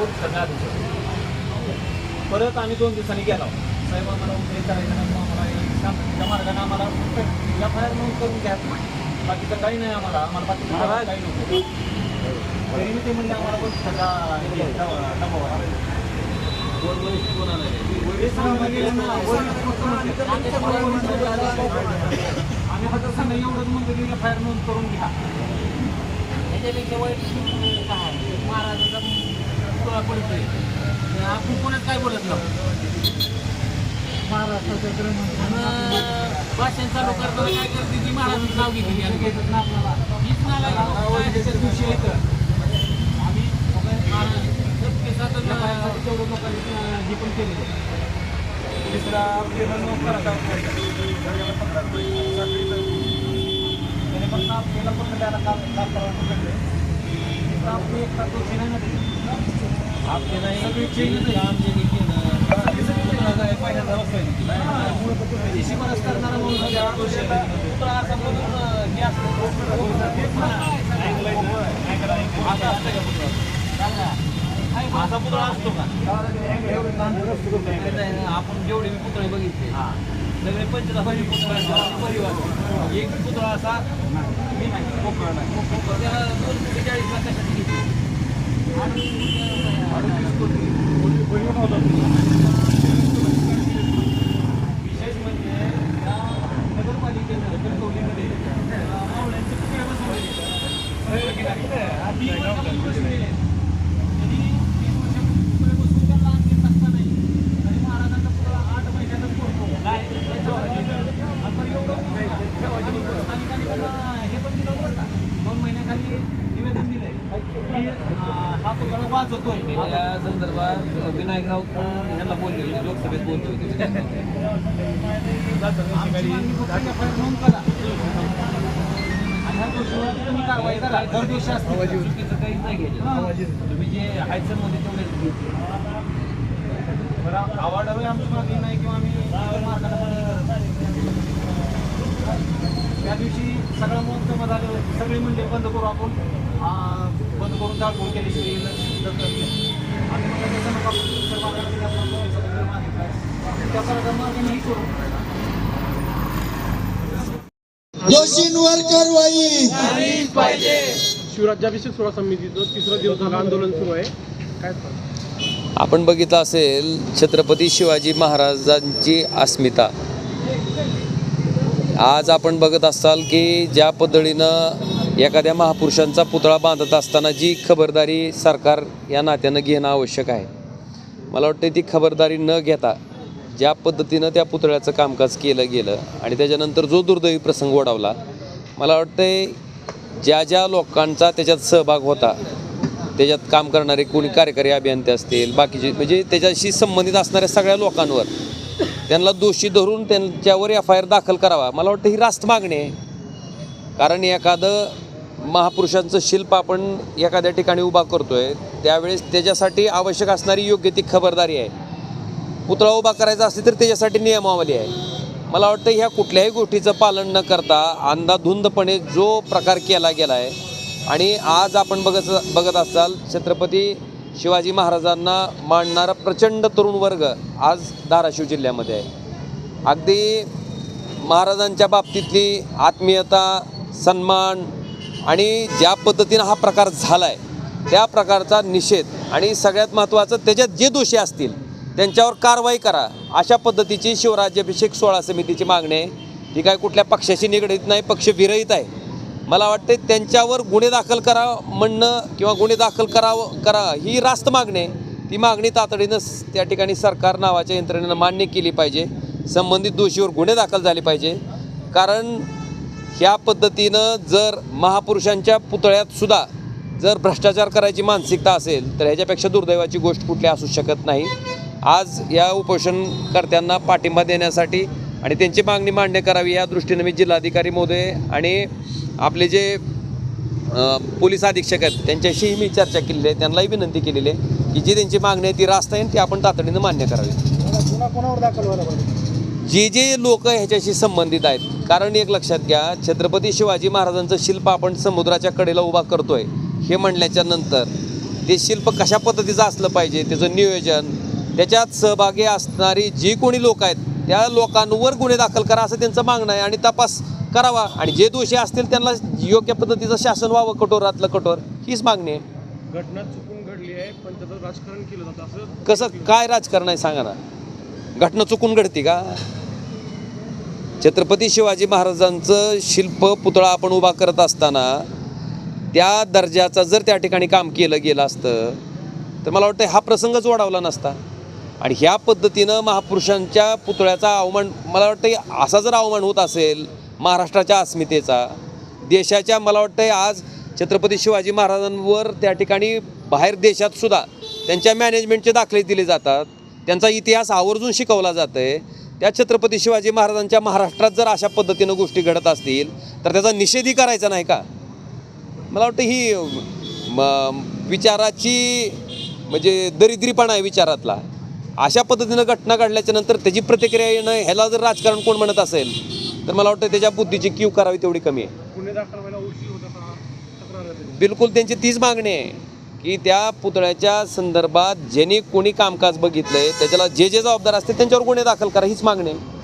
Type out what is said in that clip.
वरिष्ठांनी आदेश होते. परत आम्ही दोन दिवसांनी गेलो. साहेब आम्हाला उद्योग करायचं नाही आम्हाला हे शांततेच्या मार्गाने आम्हाला एफ आय आर नोंद करून घ्या. बाकीचं काही नाही आम्हाला. आम्हाला बाकीचं काही नको. तरी मी ते म्हणले आम्हाला हे ना, वरिष्ठ आम्ही फक्त सांगा एवढंच म्हणतो की एफ आय आर नोंद करून घ्या. त्याच्यापेक्षा वाईट काय महाराजाचा पुतळा पडतोय आणि आपण कोणाच काय बोलत नाही? आणि भाषण चालू करताना काय करते ती? महाराजांचं नाव घेतली हीच त्याच्या दिवशी येतं आम्ही तेवढं लोकांनी हे पण केलेलं. तिसरा आपल्याला पण त्याला काम काम करावं एक तास नाही आपले नाही सगळी चेंज आमचे पहिल्यांदा बसवायची. शिफारस करणारा म्हणून पुतळा म्हणून हे असतं असं असतं का पुतळा? असा पुतळा असतो का आपण जेवढे मी पुतळे बघितले सगळे असतात परिवार. एक पुतळा असा मी नाही कोकण नाही. त्याला दोन कोटी चाळीस लाख कशासाठी घेतले विशेष म्हणजे या नगरपालिकेनं कणकवलीमध्ये मावळ्यांचे पुतळे बसवले. कळलं की नाही? तीन वर्षापूर्वी बसवलेले. त्यांनी तीन वर्षापूर्वी पुतळे बसवून त्यांना आणखी सत्ता नाही. तरी महाराजांचा पुतळा आठ महिन्यातच पोहोचतो. आणि पण एवढं ठेवायचं नव्हतं. स्थानिकांनी त्यांना हे पण दिलं बरं का? दोन महिन्याखाली निवेदन दिलंय की अं, त्या संदर्भात विनायक राऊत पण ह्यांना बोलले होते लोकसभेत बोलले होते. आमची मागणी फक्त FIR नोंद करा. आणि ह्या दोषीवर तुम्ही कारवाई करा. जर दोषी असतील तर. चुकीचं काहीच नाही घेतलं तुम्ही जे आहेत मध्ये तेवढेच घेतले बरं, आवाडावे आमची मागणी नाही किंवा आम्ही. त्या दिवशी सगळं मत जमा झाले सगळे म्हणजे बंद करू आपण. बंद करून जाळपोळ केली. हे दोषींवर कारवाई. शिवराज्याभिषेक सोहळा समितीचं तिसरा दिवस झाला आंदोलन सुरू आहे. काय आपण बघितलं असेल छत्रपती शिवाजी महाराजांची अस्मिता. आज आपण बघत असाल की ज्या पद्धतीनं एखाद्या महापुरुषांचा पुतळा बांधत असताना जी खबरदारी सरकार या नात्यानं घेणं आवश्यक आहे मला वाटतं ती खबरदारी न घेता ज्या पद्धतीनं त्या पुतळ्याचं कामकाज केलं गेलं आणि त्याच्यानंतर जो दुर्दैवी प्रसंग ओढावला मला वाटतंय ज्या ज्या लोकांचा त्याच्यात सहभाग होता त्याच्यात काम करणारे कोणी कार्यकारी अभियंते असतील बाकीचे म्हणजे त्याच्याशी संबंधित असणाऱ्या सगळ्या लोकांवर त्यांना दोषी धरून त्यांच्यावर एफ आय आर दाखल करावा मला वाटतं ही रास्त मागणी आहे. कारण एखादं महापुरुषांचं शिल्प आपण एखाद्या ठिकाणी उभा करतोय त्यावेळेस त्याच्यासाठी आवश्यक असणारी योग्य ती खबरदारी आहे. पुतळा उभा करायचा असेल तर त्याच्यासाठी नियमावली आहे. मला वाटतं ह्या कुठल्याही गोष्टीचं पालन न करता अंधाधुंदपणे जो प्रकार केला गेला आहे आणि आज आपण बघत बघत असाल छत्रपती शिवाजी महाराजांना मांडणारा प्रचंड तरुण वर्ग आज धाराशिव जिल्ह्यामध्ये आहे. अगदी महाराजांच्या बाबतीतली आत्मीयता सन्मान आणि ज्या पद्धतीनं हा प्रकार झाला आहे त्या प्रकारचा निषेध आणि सगळ्यात महत्त्वाचं त्याच्यात जे दोषी असतील त्यांच्यावर कारवाई करा. अशा पद्धतीची शिवराज्याभिषेक सोहळा समितीची मागणी आहे. ती काय कुठल्या पक्षाशी निगडीत नाही पक्ष विरहित आहे. मला वाटते त्यांच्यावर गुन्हे दाखल करा म्हणणं किंवा गुन्हे दाखल करावं करा ही रास्त मागणी आहे. ती मागणी तातडीनं त्या ठिकाणी सरकार नावाच्या यंत्रणेनं मान्य केली पाहिजे. संबंधित दोषीवर गुन्हे दाखल झाले पाहिजे. कारण ह्या पद्धतीनं जर महापुरुषांच्या पुतळ्यात सुद्धा जर भ्रष्टाचार करायची मानसिकता असेल तर ह्याच्यापेक्षा दुर्दैवाची गोष्ट कुठली असू शकत नाही. आज या उपोषणकर्त्यांना पाठिंबा देण्यासाठी आणि त्यांची मागणी मान्य करावी या दृष्टीनं मी जिल्हाधिकारी महोदय आणि आपले जे पोलीस अधीक्षक आहेत त्यांच्याशीही मी चर्चा केलेली आहे. त्यांनाही विनंती केलेली आहे की जी त्यांची मागणी आहे ती रास्त आहे ती आपण तातडीनं मान्य करावी. जे जे लोक ह्याच्याशी संबंधित आहेत कारण एक लक्षात घ्या छत्रपती शिवाजी महाराजांचं शिल्प आपण समुद्राच्या कडेला उभा करतोय हे म्हणल्याच्या नंतर ते शिल्प कशा पद्धतीचं असलं पाहिजे त्याचं नियोजन त्याच्यात सहभागी असणारी जी कोणी लोक आहेत त्या लोकांवर गुन्हे दाखल करा असं त्यांचं मागणं आहे आणि तपास करावा. आणि जे दोषी असतील त्यांना योग्य पद्धतीचं शासन व्हावं कठोरातलं कठोर हीच मागणी आहे. घटना चुकून घडली आहे पण त्याचं राजकारण केलं जातं असं कसं काय राजकारण आहे सांगा ना. घटना चुकून घडते का? छत्रपती शिवाजी महाराजांचं शिल्प पुतळा आपण उभा करत असताना त्या दर्जाचं जर त्या ठिकाणी काम केलं गेलं असतं तर मला वाटतं हा प्रसंगच वाढवला नसता. आणि ह्या पद्धतीनं महापुरुषांच्या पुतळ्याचा अवमान मला वाटतं असा जर अवमान होत असेल महाराष्ट्राच्या अस्मितेचा देशाच्या मला वाटतं आज छत्रपती शिवाजी महाराजांवर त्या ठिकाणी बाहेर देशात सुद्धा त्यांच्या मॅनेजमेंटचे दाखले दिले जातात. त्यांचा इतिहास आवर्जून शिकवला जातं आहे त्या छत्रपती शिवाजी महाराजांच्या महाराष्ट्रात जर अशा पद्धतीनं गोष्टी घडत असतील तर त्याचा निषेधही करायचा नाही का? मला वाटतं ही विचाराची म्हणजे दरिद्रीपणा आहे विचारातला. अशा पद्धतीनं घटना घडल्याच्या नंतर त्याची प्रतिक्रिया येणं ह्याला जर राजकारण कोण म्हणत असेल तर मला वाटतं त्याच्या बुद्धीची क्यू करावी तेवढी कमी आहे. बिलकुल त्यांची तीच मागणी आहे. की त्या पुतळ्याच्या संदर्भात ज्यांनी कोणी कामकाज बघितलंय त्याच्याला जे जे जबाबदार असतील त्यांच्यावर गुन्हे दाखल करा हीच मागणी आहे.